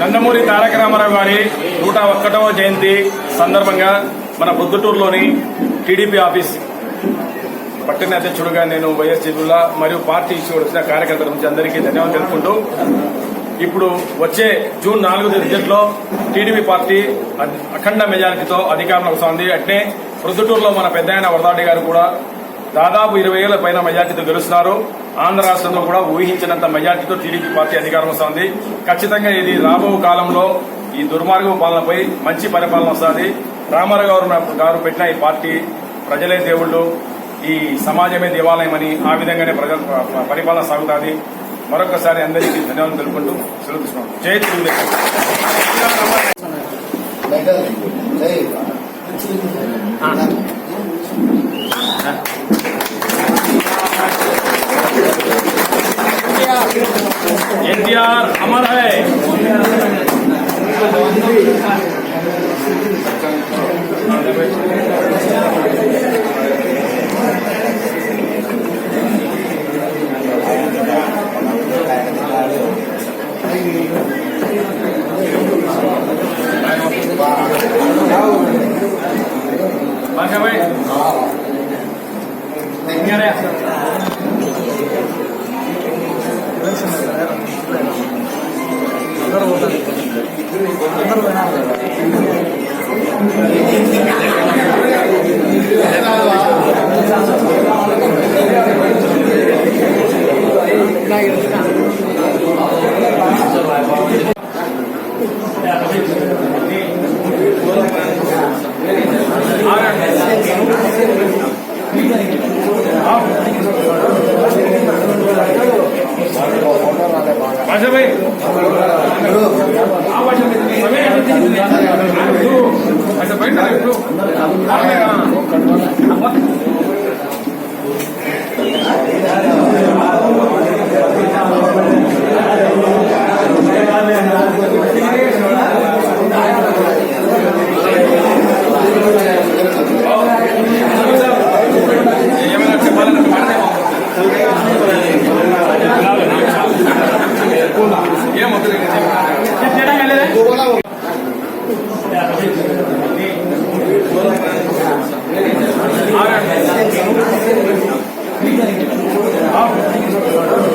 నందమూరి తారక రామారావు గారి నూట ఒక్కటవ జయంతి సందర్భంగా మన బుద్ధుటూరులోని టీడీపీ ఆఫీస్ పట్టణ అధ్యక్షుడుగా నేను వైఎస్ జిల్లా మరియు పార్టీ ఇచ్చి వచ్చిన కార్యకర్తల నుంచి అందరికీ ధన్యవాదాలు తెలుపుకుంటూ ఇప్పుడు వచ్చే జూన్ నాలుగు తేదీలో టీడీపీ పార్టీ అఖండ మెజారిటీతో అధికారంలోకి వస్తోంది అట్నే ప్రొద్దుటూరులో మన పెద్దాయన వరదాడి గారు కూడా దాదాపు ఇరవై ఏళ్ళ పైన మెజార్టీతో గెలుస్తున్నారు. ఆంధ్ర రాష్ట్రంలో కూడా ఊహించినంత మెజార్టీతో టీడీపీ పార్టీ అధికారం వస్తోంది. ఖచ్చితంగా ఇది రాబో కాలంలో ఈ దుర్మార్గం పాలనపై మంచి పరిపాలన వస్తుంది. రామారావు గారు గారు పెట్టిన ఈ పార్టీ ప్రజలే దేవుళ్ళు. ఈ సమాజమే దేవాలయమని ఆ విధంగానే ప్రజల పరిపాలన సాగుతుంది. మరొకసారి అందరికీ ధన్యవాదాలు తెలుపుకుంటూ సెలవు తీసుకున్నాం జై తెలుగుదేశం. আমার হয় Bangga baik. Dengar ya. भाषा भाई Karena. 아, 이게 잘